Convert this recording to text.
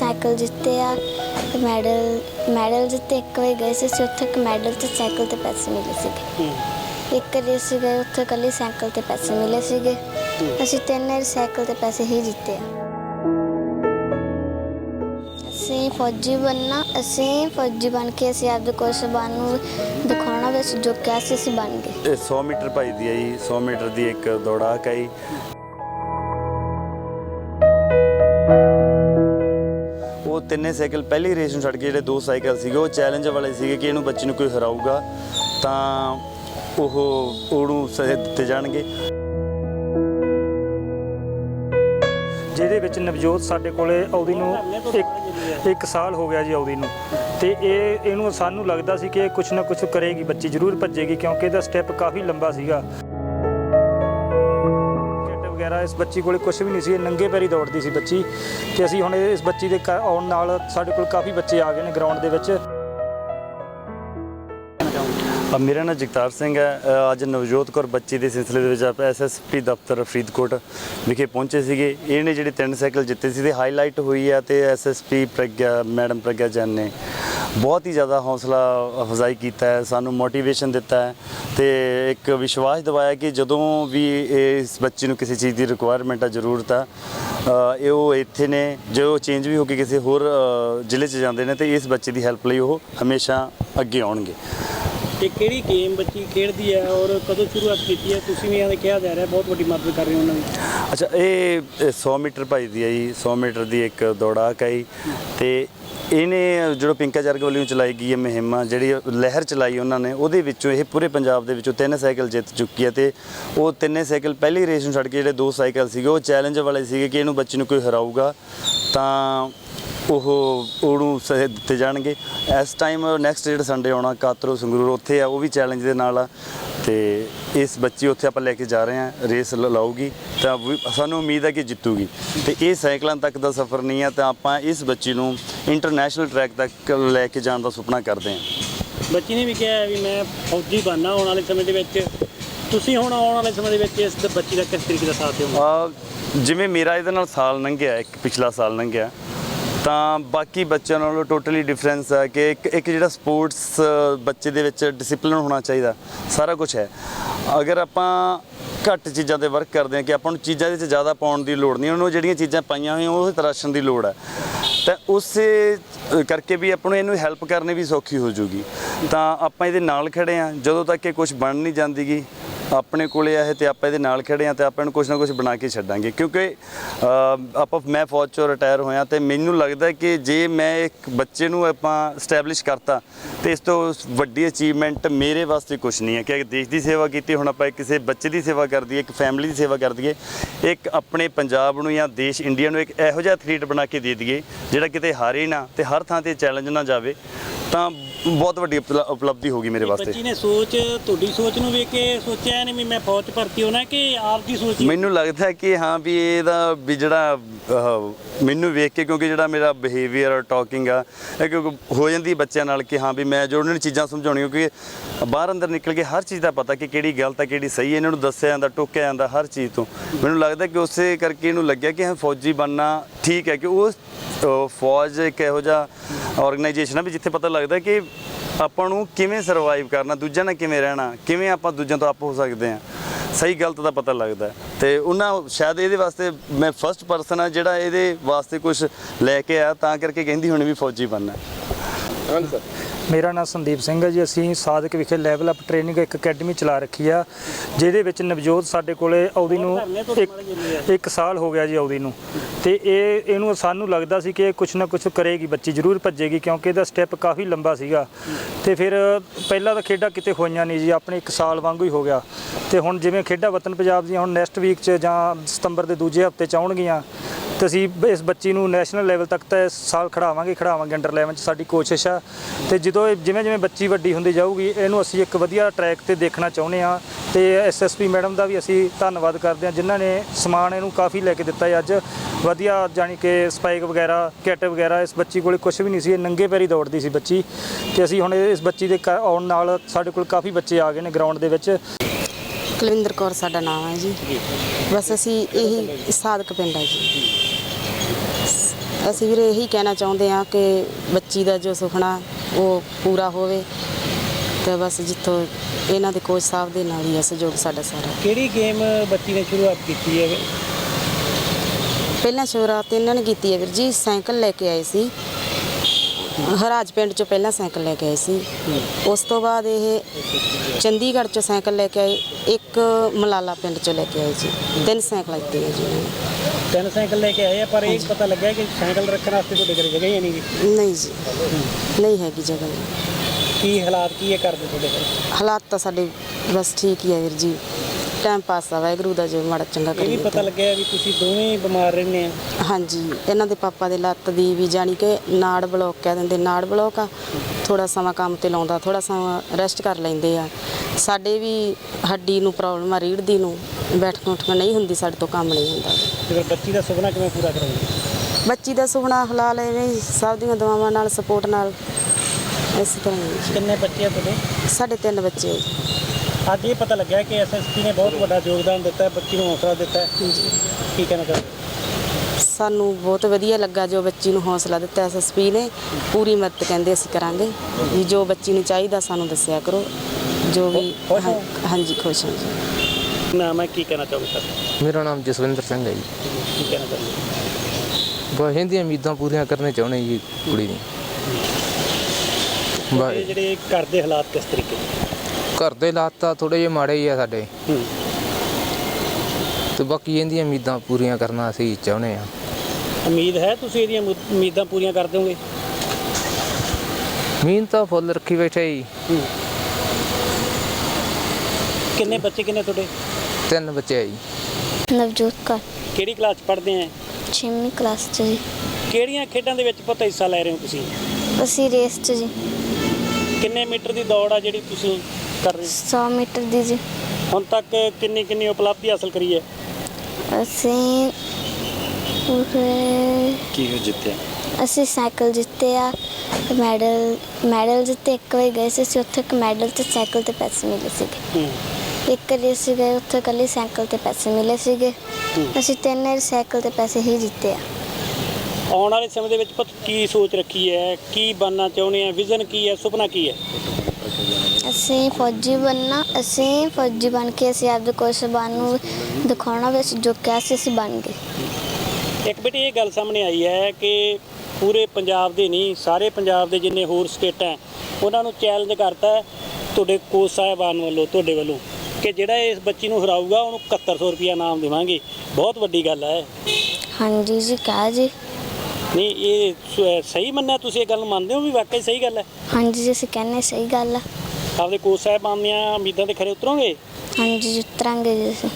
Cycle ਜਿੱਤੇ ਆ medal medal ਜਿੱਤੇ ਇੱਕ ਵਾਰ ਗਏ ਸੀ ਅਸੀਂ ਉੱਥੇ ਇੱਕ ਮੈਡਲ ਤੇ ਸਾਈਕਲ ਤੇ ਪੈਸੇ ਮਿਲੇ ਸੀਗੇ। ਇੱਕ ਰੇਸ ਗਏ ਉੱਥੇ ਕੱਲੀ ਸਾਈਕਲ ਤੇ ਪੈਸੇ ਮਿਲੇ ਸੀਗੇ। ਅਸੀਂ ਤਿੰਨ ਵਾਰ ਸਾਈਕਲ ਤੇ ਪੈਸੇ ਹੀ ਜਿੱਤੇ ਆ। ਅਸੀਂ ਫੌਜੀ ਬਣਨਾ ਅਸੀਂ ਫੌਜੀ ਬਣ ਕੇ ਅਸੀਂ ਆਪਦੇ ਕੋਲ ਸਬਾਨ ਨੂੰ ਦਿਖਾਉਣਾ ਵੀ ਅਸੀਂ ਜੋ ਕਿਹਾ ਸੀ ਅਸੀਂ ਬਣ ਗਏ। ਇਹ 100 ਮੀਟਰ ਭੱਜਦੀ ਹੈ ਜੀ 100 ਮੀਟਰ ਦੀ ਇੱਕ ਦੌੜਾਕ ਹੈ ਜੀ ਤਿੰਨੇ ਸਾਈਕਲ ਪਹਿਲੀ ਰੇਸ ਨੂੰ ਛੱਡ ਕੇ ਜਿਹੜੇ ਦੋ ਸਾਈਕਲ ਸੀਗੇ, ਉਹ ਚੈਲੰਜ ਵਾਲੇ ਸੀਗੇ ਕਿ ਇਹਨੂੰ ਬੱਚੇ ਨੂੰ ਕੋਈ ਹਰਾਊਗਾ, ਤਾਂ ਉਹ ਉਹਨੂੰ ਸਜ਼ਾ ਦਿੱਤੇ ਜਾਣਗੇ। ਜਿਹਦੇ ਵਿੱਚ ਨਵਜੋਤ ਸਾਡੇ ਕੋਲੇ ਆਉਦੀ ਨੂੰ ਇੱਕ ਇੱਕ ਸਾਲ ਹੋ ਗਿਆ ਜੀ ਆਉਦੀ ਨੂੰ। ਤੇ ਇਹ, ਇਹਨੂੰ ਸਾਨੂੰ ਲੱਗਦਾ ਸੀ ਕਿ ਇਹ ਕੁਛ ਨਾ ਕੁਛ ਕਰੇਗੀ, ਬੱਚੀ ਜ਼ਰੂਰ ਭੱਜੇਗੀ, ਕਿਉਂਕਿ ਇਹਦਾ ਸਟੈਪ ਕਾਫੀ ਲੰਬਾ ਸੀਗਾ। ਇਸ ਬੱਚੀ ਕੋਲੇ ਕੁਝ ਵੀ ਨਹੀਂ ਸੀ, ਇਹ ਨੰਗੇ ਪੈਰੀ ਦੌੜਦੀ ਸੀ ਬੱਚੀ ਤੇ ਅਸੀਂ ਹੁਣ ਇਸ ਬੱਚੀ ਦੇ ਘਰ ਆਉਣ ਨਾਲ ਸਾਡੇ ਕੋਲ ਕਾਫੀ ਬੱਚੇ ਆ ਗਏ ਨੇ ਗਰਾਊਂਡ ਦੇ ਵਿੱਚ। ਮੇਰਾ ਨਾਮ ਜਗਤਾਰ ਸਿੰਘ ਹੈ। ਅੱਜ ਨਵਜੋਤ ਕੌਰ ਬੱਚੀ ਦੇ ਸਿਲਸਿਲੇ ਦੇ ਵਿੱਚ ਆਪਾਂ ਐਸਐਸਪੀ ਦਫ਼ਤਰ ਫਰੀਦਕੋਟ ਵਿਖੇ ਪਹੁੰਚੇ ਸੀਗੇ। ਇਹਨੇ ਜਿਹੜੇ ਤਿੰਨ ਸਾਈਕਲ ਜਿੱਤੇ ਸੀ, ਤੇ ਹਾਈਲਾਈਟ ਹੋਈ ਹੈ ਤੇ ਐਸਐਸਪੀ ਪ੍ਰਗਿਆ, ਮੈਡਮ ਪ੍ਰਗਿਆ ਜੈਨ ਨੇ ਬਹੁਤ ਹੀ ਜ਼ਿਆਦਾ ਹੌਸਲਾ ਅਫਜ਼ਾਈ ਕੀਤਾ ਹੈ, ਸਾਨੂੰ ਮੋਟੀਵੇਸ਼ਨ ਦਿੱਤਾ ਹੈ ਤੇ ਇੱਕ ਵਿਸ਼ਵਾਸ ਦਿਵਾਇਆ ਕਿ ਜਦੋਂ ਵੀ ਇਸ ਬੱਚੇ ਨੂੰ ਕਿਸੇ ਚੀਜ਼ ਦੀ ਰਿਕੁਆਇਰਮੈਂਟ ਆ, ਜ਼ਰੂਰਤ ਆ ਇਹ ਉਹ ਇੱਥੇ ਨੇ, ਜੋ ਚੇਂਜ ਵੀ ਹੋ ਕੇ ਕਿਸੇ ਹੋਰ ਜ਼ਿਲ੍ਹੇ 'ਚ ਜਾਂਦੇ ਨੇ ਤੇ ਇਸ ਬੱਚੇ ਦੀ ਹੈਲਪ ਲਈ ਉਹ ਹਮੇਸ਼ਾ ਅੱਗੇ ਆਉਣਗੇ। ਇਹ ਕਿਹੜੀ ਗੇਮ ਬੱਚੀ ਖੇਡਦੀ ਹੈ ਔਰ ਕਦੋਂ ਸ਼ੁਰੂਆਤ ਕੀਤੀ ਹੈ? ਤੁਸੀਂ ਵੀ ਇਹਨਾਂ ਦੇ ਕਿਹਾ ਜਾ ਰਿਹਾ, ਬਹੁਤ ਵੱਡੀ ਮਦਦ ਕਰ ਰਹੇ ਹੋ ਉਹਨਾਂ ਦੀ। ਅੱਛਾ, ਇਹ ਇਹ 100 ਮੀਟਰ ਭੱਜਦੀ ਹੈ ਜੀ 100 ਮੀਟਰ ਦੀ ਇੱਕ ਦੌੜਾਕ ਹੈ ਜੀ ਤੇ ਇਹਨੇ ਜਦੋਂ ਪਿੰਕਾ ਜਰਗ ਵੱਲੋਂ ਚਲਾਈ ਗਈ ਹੈ ਮੁਹਿੰਮ, ਜਿਹੜੀ ਲਹਿਰ ਚਲਾਈ ਉਹਨਾਂ ਨੇ, ਉਹਦੇ ਵਿੱਚੋਂ ਇਹ ਪੂਰੇ ਪੰਜਾਬ ਦੇ ਵਿੱਚੋਂ ਤਿੰਨ ਸਾਈਕਲ ਜਿੱਤ ਚੁੱਕੀ ਹੈ ਤੇ ਉਹ ਤਿੰਨੇ ਸਾਈਕਲ ਪਹਿਲੀ ਰੇਸ ਨੂੰ ਛੱਡ ਕੇ ਜਿਹੜੇ ਦੋ ਸਾਈਕਲ ਸੀਗੇ, ਉਹ ਚੈਲੰਜ ਵਾਲੇ ਸੀਗੇ ਕਿ ਇਹਨੂੰ ਬੱਚੇ ਨੂੰ ਕੋਈ ਹਰਾਊਗਾ। ਤਾਂ ਉਹ ਉਹਨੂੰ ਸਜ਼ਾ ਦਿੱਤੇ ਜਾਣਗੇ। ਇਸ ਟਾਈਮ ਨੈਕਸਟ ਜਿਹੜਾ ਸੰਡੇ ਆਉਣਾ ਕਾਤਰੋ ਸੰਗਰੂਰ ਉੱਥੇ ਆ ਉਹ ਵੀ ਚੈਲੰਜ ਦੇ ਨਾਲ ਆ। ਤੇ ਇਸ ਬੱਚੀ ਉੱਥੇ ਆਪਾਂ ਲੈ ਕੇ ਜਾ ਰਹੇ ਹਾਂ ਰੇਸ ਲ- ਲਾਊਗੀ। ਤਾਂ ਸਾਨੂੰ ਉਮੀਦ ਹੈ ਕਿ ਜਿੱਤੂਗੀ। ਤੇ ਇਹ ਸਾਈਕਲਾਂ ਤੱਕ ਦਾ ਸਫ਼ਰ ਨਹੀਂ ਹੈ ਤਾਂ ਆਪਾਂ ਇਸ ਬੱਚੀ ਨੂੰ ਇੰਟਰਨੈਸ਼ਨਲ ਟਰੈਕ ਤੱਕ ਲੈ ਕੇ ਜਾਣ ਦਾ ਸੁਪਨਾ ਕਰਦੇ ਹਾਂ ਬੱਚੀ ਨੇ ਵੀ ਕਿਹਾ ਵੀ ਮੈਂ ਫੌਜੀ ਬਣਨਾ ਆਉਣ ਵਾਲੇ ਸਮੇਂ ਦੇ ਵਿੱਚ। ਤੁਸੀਂ ਹੁਣ ਆਉਣ ਵਾਲੇ ਸਮੇਂ ਦੇ ਵਿੱਚ ਇਸ ਬੱਚੀ ਦਾ ਕਿਸ ਤਰੀਕੇ ਦਾ ਸਾਥ ਦਿਓਗੇ? ਆ ਜਿਵੇਂ ਮੇਰਾ ਇਹਦੇ ਨਾਲ ਸਾਲ ਲੰਘਿਆ ਇੱਕ ਪਿਛਲਾ ਸਾਲ ਲੰਘਿਆ। ਤਾਂ ਬਾਕੀ ਬੱਚਿਆਂ ਨਾਲੋਂ ਟੋਟਲੀ ਡਿਫਰੈਂਸ ਹੈ ਕਿ ਇੱਕ ਇੱਕ ਜਿਹੜਾ ਸਪੋਰਟਸ ਬੱਚੇ ਦੇ ਵਿੱਚ ਡਿਸਪਲਿਨ ਹੋਣਾ ਚਾਹੀਦਾ, ਸਾਰਾ ਕੁਝ ਹੈ। ਅਗਰ ਆਪਾਂ ਘੱਟ ਚੀਜ਼ਾਂ ਤੇ ਵਰਕ ਕਰਦੇ ਹਾਂ ਕਿ ਆਪਾਂ ਨੂੰ ਚੀਜ਼ਾਂ ਦੇ ਵਿੱਚ ਜ਼ਿਆਦਾ ਪਾਉਣ ਦੀ ਲੋੜ ਨਹੀਂ, ਉਹਨੂੰ ਜਿਹੜੀਆਂ ਚੀਜ਼ਾਂ ਪਾਈਆਂ ਹੋਈਆਂ ਉਹ ਤਰਾਸ਼ਣ ਦੀ ਲੋੜ ਹੈ। ਤਾਂ ਉਸੇ ਕਰਕੇ ਵੀ ਆਪਾਂ ਨੂੰ ਇਹਨੂੰ ਹੈਲਪ ਕਰਨੀ ਵੀ ਸੌਖੀ ਹੋ ਜੂਗੀ। ਤਾਂ ਆਪਾਂ ਇਹਦੇ ਨਾਲ ਖੜੇ ਆ ਜਦੋਂ ਤੱਕ ਇਹ ਕੁਝ ਬਣ ਨਹੀਂ ਜਾਂਦੀਗੀ ਆਪਣੇ ਕੋਲੇ ਆ ਇਹ ਤੇ ਆਪਾਂ ਇਹਦੇ ਨਾਲ ਖੜੇ ਆ ਤੇ ਆਪਾਂ ਨੂੰ ਕੁਝ ਨਾ ਕੁਝ ਬਣਾ ਕੇ ਛੱਡਾਂਗੇ। ਕਿਉਂਕਿ ਆਪਾਂ, ਮੈਂ ਫੌਜ ਚੋਂ ਰਿਟਾਇਰ ਹੋਇਆ ਤੇ ਮੈਨੂੰ ਲੱਗਦਾ ਕਿ ਜੇ ਮੈਂ ਇੱਕ ਬੱਚੇ ਨੂੰ ਆਪਾਂ ਸਟੈਬਲਿਸ਼ ਕਰਤਾ, ਤੇ ਇਸ ਤੋਂ ਵੱਡੀ ਅਚੀਵਮੈਂਟ ਮੇਰੇ ਵਾਸਤੇ ਕੁਝ ਨਹੀਂ ਹੈ। ਕਿ ਦੇਸ਼ ਦੀ ਸੇਵਾ ਕੀਤੀ, ਹੁਣ ਆਪਾਂ ਕਿਸੇ ਬੱਚੇ ਦੀ ਸੇਵਾ ਕਰ ਦਈਏ, ਇੱਕ ਫੈਮਿਲੀ ਦੀ ਸੇਵਾ ਕਰ ਦਈਏ, ਇੱਕ ਆਪਣੇ ਪੰਜਾਬ ਨੂੰ ਜਾਂ ਦੇਸ਼ ਇੰਡੀਆ ਨੂੰ ਇੱਕ ਇਹੋ ਜਿਹਾ ਐਥਲੀਟ ਬਣਾ ਕੇ ਦੇ ਦਈਏ, ਜਿਹੜਾ ਕਿਤੇ ਹਾਰੇ ਨਾ ਤੇ ਹਰ ਥਾਂ ਤੇ ਚੈਲੰਜ ਨਾ ਜਾਵੇ। ਤਾਂ ਬਹੁਤ ਵੱਡੀ ਉਪਲ- ਉਪਲਬਧੀ ਹੋਗੀ ਮੇਰੇ ਵਾਸਤੇ। ਬੱਚੀ ਨੇ ਸੋਚ ਤੁਹਾਡੀ ਸੋਚ ਨੂੰ ਵੇਖ ਕੇ ਸੋਚਿਆ ਨਹੀਂ ਵੀ ਮੈਂ ਫੌਜ 'ਚ ਭਰਤੀ ਹੋਣਾ ਕਿ ਆਪ ਦੀ ਸੋਚ ਹੀ ਮੈਨੂੰ ਲੱਗਦਾ ਹੈ ਕਿ ਹਾਂ ਵੀ ਇਹਦਾ ਵੀ ਜਿਹੜਾ ਮੈਨੂੰ ਵੇਖ ਕੇ ਕਿਉਂਕਿ ਜਿਹੜਾ ਮੇਰਾ ਬਿਹੇਵੀਅਰ ਟਾਕਿੰਗ ਆ ਇਹ ਕਿਉਂਕਿ ਹੋ ਜਾਂਦੀ ਬੱਚਿਆਂ ਨਾਲ ਕਿ ਹਾਂ ਵੀ ਮੈਂ ਜੋ ਉਹਨਾਂ ਨੂੰ ਚੀਜ਼ਾਂ ਸਮਝਾਉਣੀਆਂ ਕਿਉਂਕਿ ਬਾਹਰ ਅੰਦਰ ਨਿਕਲ ਕੇ ਹਰ ਚੀਜ਼ ਦਾ ਪਤਾ ਕਿ ਕਿਹੜੀ ਗਲਤ ਹੈ ਕਿਹੜੀ ਸਹੀ ਹੈ ਇਹਨਾਂ ਨੂੰ ਦੱਸਿਆ ਜਾਂਦਾ ਟੋਕਿਆ ਜਾਂਦਾ ਹਰ ਚੀਜ਼ ਤੋਂ। ਮੈਨੂੰ ਲੱਗਦਾ ਕਿ ਉਸੇ ਕਰਕੇ ਇਹਨੂੰ ਲੱਗਿਆ ਕਿ ਹਾਂ ਫੌਜੀ ਬਣਨਾ ਠੀਕ ਹੈ ਕਿ ਉਹ ਅਹ, ਫੌਜ ਇੱਕ ਇਹੋ ਜਿਹਾ ਆਰਗੇਨਾਈਜੇਸ਼ਨ ਆ ਵੀ ਜਿੱਥੇ ਪਤਾ ਲੱਗਦਾ ਕਿ ਆਪਾਂ ਨੂੰ ਕਿਵੇਂ ਸਰਵਾਈਵ ਕਰਨਾ, ਦੂਜਿਆਂ ਨਾਲ ਕਿਵੇਂ ਰਹਿਣਾ, ਕਿਵੇਂ ਆਪਾਂ ਦੂਜਿਆਂ ਤੋਂ ਅਪ ਹੋ ਸਕਦੇ ਹਾਂ। ਸਹੀ ਗਲਤ ਦਾ ਪਤਾ ਲੱਗਦਾ ਤੇ ਉਹਨਾਂ ਸ਼ਾਇਦ ਇਹਦੇ ਵਾਸਤੇ ਮੈਂ ਫਰਸਟ ਪਰਸਨ ਆ ਜਿਹੜਾ ਇਹਦੇ ਵਾਸਤੇ ਕੁਝ ਲੈ ਕੇ ਆਇਆ, ਤਾਂ ਕਰਕੇ ਕਹਿੰਦੀ ਹੁਣ ਵੀ ਫੌਜੀ ਬਣਨਾ ਮੇਰਾ ਨਾਮ ਸੰਦੀਪ ਸਿੰਘ ਹੈ ਜੀ। ਅਸੀਂ ਸਾਦਕ ਵਿਖੇ ਲੈਵਲ ਅਪ ਟ੍ਰੇਨਿੰਗ ਇੱਕ ਅਕੈਡਮੀ ਚਲਾ ਰੱਖੀ ਆ ਜਿਹਦੇ ਵਿੱਚ ਨਵਜੋਤ ਸਾਡੇ ਕੋਲੇ ਆਉਦੀ ਨੂੰ ਇੱਕ ਇੱਕ ਸਾਲ ਹੋ ਗਿਆ ਜੀ ਆਉਦੀ ਨੂੰ। ਤੇ ਇਹ ਇਹਨੂੰ ਸਾਨੂੰ ਲੱਗਦਾ ਸੀ ਕਿ ਇਹ ਕੁਛ ਨਾ ਕੁਛ ਕਰੇਗੀ ਬੱਚੀ ਜ਼ਰੂਰ ਭੱਜੇਗੀ ਕਿਉਂਕਿ ਇਹਦਾ ਸਟੈਪ ਕਾਫੀ ਲੰਬਾ ਸੀਗਾ। ਤੇ ਫਿਰ ਪਹਿਲਾਂ ਤਾਂ ਖੇਡਾਂ ਕਿਤੇ ਹੋਈਆਂ ਨਹੀਂ ਜੀ ਆਪਣੇ ਇੱਕ ਸਾਲ ਵਾਂਗੂ ਹੀ ਹੋ ਗਿਆ। ਤੇ ਹੁਣ ਜਿਵੇਂ ਖੇਡਾਂ ਵਤਨ ਪੰਜਾਬ ਦੀਆਂ ਹੁਣ ਨੈਕਸਟ ਵੀਕ 'ਚ ਜਾਂ ਸਤੰਬਰ ਦੇ ਦੂਜੇ ਹਫ਼ਤੇ 'ਚ ਆਉਣਗੀਆਂ ਤੇ ਅਸੀਂ ਬ- ਇਸ ਬੱਚੀ ਨੂੰ ਨੈਸ਼ਨਲ ਲੈਵਲ ਤੱਕ ਤਾਂ ਇਸ ਸਾਲ ਖੜਾਵਾਂਗੇ ਖੜਾਵਾਂਗੇ ਅੰਡਰ 11 ਚ ਸਾਡੀ ਕੋਸ਼ਿਸ਼ ਆ। ਤੇ ਜਦੋਂ ਇਹ ਜਿਵੇਂ ਜਿਵੇਂ ਬੱਚੀ ਵੱਡੀ ਹੁੰਦੀ ਜਾਊਗੀ, ਇਹਨੂੰ ਅਸੀਂ ਇੱਕ ਵਧੀਆ ਟਰੈਕ ਤੇ ਦੇਖਣਾ ਚਾਹੁੰਦੇ ਆ ਤੇ ਐਸਐਸਪੀ ਮੈਡਮ ਦਾ ਵੀ ਅਸੀਂ ਧੰਨਵਾਦ ਕਰਦੇ ਆ ਜਿਨ੍ਹਾਂ ਨੇ ਸਮਾਨ ਇਹਨੂੰ ਕਾਫੀ ਲੈ ਕੇ ਦਿੱਤਾ ਹੈ। ਅੱਜ ਵਧੀਆ ਜਾਨੀ ਕਿ ਸਪਾਈਕ ਵਗੈਰਾ ਕਿੱਟ ਵਗੈਰਾ ਇਸ ਬੱਚੀ ਕੋਲੇ ਕੁਝ ਵੀ ਨਹੀਂ ਸੀ, ਇਹ ਨੰਗੇ ਪੈਰੀ ਦੌੜਦੀ ਸੀ ਬੱਚੀ। ਤੇ ਅਸੀਂ ਹੁਣ ਇਸ ਬੱਚੀ ਦੇ ਘਰ ਆਉਣ ਨਾਲ ਸਾਡੇ ਕੋਲ ਕਾਫੀ ਬੱਚੇ ਆ ਗਏ ਨੇ ਗਰਾਊਂਡ ਦੇ ਵਿੱਚ। ਕੁਲਵਿੰਦਰ ਕੌਰ ਸਾਡਾ ਨਾਮ ਹੈ ਜੀ। ਬਸ ਅਸੀਂ ਇਹੀ ਸਾਦਕ ਪਿੰਡ ਹੈ ਜੀ। ਅਸੀਂ ਵੀਰੇ ਇਹੀ ਕਹਿਣਾ ਚਾਹੁੰਦੇ ਹਾਂ ਕਿ ਬੱਚੀ ਦਾ ਜੋ ਸੁਪਨਾ ਉਹ ਪੂਰਾ ਹੋਵੇ। ਤੇ ਬਸ ਜਿੱਥੋਂ ਇਹਨਾਂ ਦੇ ਕੋਚ ਸਾਹਿਬ ਦੇ ਨਾਲ ਹੀ ਹੈ ਸਹਿਯੋਗ ਸਾਡਾ ਸਾਰਾ। ਕਿਹੜੀ ਗੇਮ ਬੱਚੀ ਨੇ ਸ਼ੁਰੂਆਤ ਕੀਤੀ ਹੈ? ਪਹਿਲਾਂ ਸ਼ੁਰੂਆਤ ਇਹਨਾਂ ਨੇ ਕੀਤੀ ਹੈ ਵੀਰ ਜੀ ਸਾਈਕਲ ਲੈ ਕੇ ਆਏ ਸੀ। ਹਰਾਜ ਪਿੰਡ ਚੋਂ ਪਹਿਲਾਂ ਸਾਈਕਲ ਲੈ ਕੇ ਆਏ ਸੀ। ਉਸ ਤੋਂ ਬਾਅਦ ਇਹ ਚੰਡੀਗੜ੍ਹ ਚੋਂ ਸਾਈਕਲ ਲੈ ਕੇ ਆਏ ਇੱਕ ਮਲਾਲਾ ਪਿੰਡ ਚੋਂ ਲੈ ਕੇ ਆਏ ਜੀ। ਤਿੰਨ ਸਾਈਕਲ ਦਿੱਤੇ ਜੀ। ਤਿੰਨ ਸਾਈਕਲ ਲੈ ਕੇ ਆਏ ਆ ਪਰ ਇਹ ਪਤਾ ਲੱਗਾ ਕਿ ਸਾਈਕਲ ਰੱਖਣ ਵਾਸਤੇ ਤੁਹਾਡੇ ਘਰੇ ਜਗ੍ਹਾ ਹੀ ਨਹੀਂ ਗੀ। ਨਹੀਂ ਜੀ। ਨਹੀਂ ਹੈਗੀ ਜਗ੍ਹਾ ਜੀ। ਕੀ ਹਾਲਾਤ ਕੀ ਹੈ ਕਰਦੇ ਤੁਹਾਡੇ ਘਰੇ ਹਾਲਾਤ ਤਾਂ ਸਾਡੇ ਬਸ ਠੀਕ ਹੀ ਹੈ ਵੀਰ ਜੀ। ਟਾਈਮ ਪਾਸ ਆ ਵਾਹਿਗੁਰੂ ਦਾ ਜੋ ਮਾੜਾ ਚੰਗਾ ਇਹ ਵੀ ਕਰੀਏ ਪਤਾ ਲੱਗਿਆ ਵੀ ਤੁਸੀਂ ਦੋਵੇਂ ਹੀ ਬਿਮਾਰ ਰਹਿੰਦੇ ਆ। ਹਾਂਜੀ ਇਹਨਾਂ ਦੇ ਪਾਪਾ ਦੇ ਲੱਤ ਦੀ ਵੀ ਜਾਣੀ ਕਿ ਨਾੜ ਬਲੋਕ ਕਹਿ ਦਿੰਦੇ ਨਾੜ ਬਲੋਕ ਆ। ਥੋੜਾ ਸਮਾਂ ਕੰਮ ਤੇ ਲਾਉਂਦਾ ਥੋੜਾ ਸਮਾਂ ਰੈਸਟ ਕਰ ਲੈਂਦੇ ਆ। ਸਾਡੇ ਵੀ ਹੱਡੀ ਨੂੰ ਪ੍ਰੋਬਲਮ ਆ ਰੀੜ ਦੀ ਨੂੰ। ਬੈਠਣ ਉੱਠਣ ਨਹੀਂ ਹੁੰਦੀ ਸਾਡੇ ਤੋਂ ਕੰਮ ਨਹੀਂ ਹੁੰਦਾ। ਤੇ ਫਿਰ ਬੱਚੀ ਦਾ ਸੁਪਨਾ ਕਿਵੇਂ ਪੂਰਾ ਕਰੋਗੇ? ਬੱਚੀ ਦਾ ਸੁਪਨਾ ਹਲਾਲ ਐਵੇਂ ਹੀ ਸਭ ਦੀਆਂ ਦੁਆਵਾਂ ਨਾਲ ਸਪੋਰਟ ਨਾਲ ਇਸ ਤਰ੍ਹਾਂ ਹੀ। ਕਿੰਨੇ ਬੱਚੇ ਆ ਤੁਹਾਡੇ? ਸਾਡੇ ਤਿੰਨ ਬੱਚੇ ਆ ਜੀ। ਅੱਜ ਇਹ ਪਤਾ ਲੱਗਿਆ ਕਿ ਐਸਐਸਪੀ ਨੇ ਬਹੁਤ ਵੱਡਾ ਯੋਗਦਾਨ ਦਿੱਤਾ ਹੈ ਬੱਚੀ ਨੂੰ ਹੌਸਲਾ ਦਿੱਤਾ। ਹੈ ਕੀ ਕਹਿਣਾ ਚਾਹੁੰਦੇ ਸਾਨੂੰ ਬਹੁਤ ਵਧੀਆ ਲੱਗਾ ਜੋ ਬੱਚੀ ਨੂੰ ਹੌਸਲਾ ਦਿੱਤਾ ਐਸਐਸਪੀ ਨੇ। ਪੂਰੀ ਮਦਦ ਕਹਿੰਦੇ ਅਸੀਂ ਕਰਾਂਗੇ। ਵੀ ਜੋ ਬੱਚੀ ਨੂੰ ਚਾਹੀਦਾ ਸਾਨੂੰ ਦੱਸਿਆ ਕਰੋ। ਜੋ ਵੀ ਖੁਸ਼ ਹੋ? ਹਾਂ- ਹਾਂਜੀ ਖੁਸ਼ ਹਾਂ ਜੀ। ਨਾਮ ਹੈ ਕੀ ਕਹਿਣਾ ਚਾਹੋਗੇ ਸਰ? ਮੇਰਾ ਨਾਮ ਜਸਵਿੰਦਰ ਸਿੰਘ ਹੈ ਜੀ। ਕੀ ਕਹਿਣਾ ਚਾਹੁੰਦੇ ਬਸ ਇਹਦੀਆਂ ਉਮੀਦਾਂ ਪੂਰੀਆਂ ਕਰਨੇ ਚਾਹੁੰਦੇ ਜੀ ਕੁੜੀ ਦੀ ਇਹ ਬਸ। ਜਿਹੜੇ ਘਰ ਦੇ ਹਾਲਾਤ ਕਿਸ ਤਰੀਕੇ ਘਰ ਦੇ ਹਾਲਾਤ ਤਾਂ ਥੋੜੇ ਜਿਹੇ ਮਾੜੇ ਹੀ ਆ ਸਾਡੇ। ਹੂੰ। ਤੇ ਬਾਕੀ ਇਹਦੀਆਂ ਉਮੀਦਾਂ ਪੂਰੀਆਂ ਕਰਨਾ ਅਸੀਂ ਚਾਹੁੰਦੇ ਆ ਉਮੀਦ ਹੈ ਤੁਸੀਂ ਇਹਦੀਆਂ ਉਮੀ- ਉਮੀਦਾਂ ਪੂਰੀਆਂ ਕਰ ਦਿਓਗੇ? ਮੀਨ ਤਾਂ ਫੁੱਲ ਰੱਖੀ ਬੈਠੇ ਜੀ। ਕਿੰਨੇ ਬੱਚੇ ਕਿੰਨੇ ਤੁਹਾਡੇ? ਤਿੰਨ ਬੱਚੇ ਆ ਜੀ। ਨਵਜੋਤ ਕੌਰ। ਕਿਹੜੀ ਕਲਾਸ ਪੜ੍ਹਦੇ ਆ? 6ਵੀਂ ਕਲਾਸ 'ਚ ਜੀ। ਕਿਹੜੀਆਂ ਖੇਡਾਂ ਦੇ ਵਿੱਚ ਪਤਾ ਹਿੱਸਾ ਲੈ ਰਹੇ ਹੋ ਤੁਸੀਂ? ਅਸੀਂ ਰੇਸ 'ਚ ਜੀ। ਕਿੰਨੇ ਮੀਟਰ ਦੀ ਦੌੜ ਆ ਜਿਹੜੀ ਤੁਸੀਂ ਕਰ ਰਹੇ 100 ਮੀਟਰ ਦੀ ਜੀ। ਹੁਣ ਤੱਕ ਕਿੰਨੀ ਕਿੰਨੀ ਉਪਲਬਧੀ ਹਾਸਲ ਕਰੀ ਹੈ? ਅਸੀਂ ਪੂਰੇ ਕੀ ਹੋ ਜਿੱਤਿਆ ਅਸੀਂ ਸਾਈਕਲ ਜਿੱਤੇ ਆ ਮੈਡਲ ਮੈਡਲ ਜਿੱਤੇ। ਇੱਕ ਵਾਰ ਗਏ ਸੀ ਅਸੀਂ ਉੱਥੇ ਇੱਕ ਮੈਡਲ ਤੇ ਸਾਈਕਲ ਤੇ ਪੈਸੇ ਮਿਲੇ ਸੀਗੇ। ਹੂੰ। ਇੱਕ ਰੇਸ ਗਏ ਉੱਥੇ ਕੱਲੀ ਸਾਈਕਲ ਤੇ ਪੈਸੇ ਮਿਲੇ ਸੀਗੇ। ਅਸੀਂ ਤਿੰਨ ਵਾਰ ਸਾਈਕਲ ਤੇ ਪੈਸੇ ਹੀ ਜਿੱਤੇ ਆ। ਆਉਣ ਵਾਲੇ ਸਮੇਂ ਦੇ ਵਿੱਚ ਪਤ ਕੀ ਸੋਚ ਰੱਖੀ ਹੈ? ਕੀ ਬਣਨਾ ਚਾਹੁੰਦੇ ਆ? ਵਿਜ਼ਨ ਕੀ ਹੈ? ਸੁਪਨਾ ਕੀ ਹੈ? ਅਸੀਂ ਫੌਜੀ ਬਣਨਾ ਅਸੀਂ ਫੌਜੀ ਬਣ ਕੇ ਅਸੀਂ ਆਪਦੇ ਕੋਸ਼ਬਾਨ ਨੂੰ ਦਿਖਾਉਣਾ ਵੀ ਅਸੀਂ ਜੋ ਕਿਹਾ ਸੀ ਅਸੀਂ ਬਣ ਗਏ। ਇੱਕ ਬੇਟੀ ਇਹ ਗੱਲ ਸਾਹਮਣੇ ਆਈ ਹੈ ਕਿ ਪੂਰੇ ਪੰਜਾਬ ਦੇ ਨਹੀਂ ਸਾਰੇ ਪੰਜਾਬ ਦੇ ਜਿੰਨੇ ਹੋਰ ਸਟੇਟਾਂ ਉਹਨਾਂ ਨੂੰ ਚੈਲੰਜ ਕਰਤਾ ਤੁਹਾਡੇ ਕੋਚ ਸਾਹਿਬਾਨ ਵੱਲੋਂ ਤੁਹਾਡੇ ਵੱਲੋਂ। ਕਿ ਜਿਹੜਾ ਇਸ ਬੱਚੀ ਨੂੰ ਹਰਾਊਗਾ ਉਹਨੂੰ 7100 ਰੁਪਇਆ ਨਾਮ ਦੇਵਾਂਗੇ। ਬਹੁਤ ਵੱਡੀ ਗੱਲ ਹੈ ਹਾਂਜੀ ਜੀ ਕਹਾ ਜੀ। ਨਹੀਂ ਇਹ ਸ- ਸਹੀ ਮੰਨਿਆ ਤੁਸੀਂ ਇਹ ਗੱਲ? ਮੰਨਦੇ ਹੋ ਵੀ ਵਾਕਈ ਸਹੀ ਗੱਲ ਹੈ ਹਾਂਜੀ ਜੀ ਅਸੀਂ ਕਹਿੰਦੇ ਸਹੀ ਗੱਲ ਆ। ਆਪਦੇ ਕੋਚ ਸਾਹਿਬਾਨ ਦੀਆਂ ਉਮੀਦਾਂ ਤੇ ਖਰੇ ਉਤਰੋਗੇ? ਹਾਂਜੀ ਜੀ ਉਤਰਾਂਗੇ ਜੀ ਅਸੀਂ।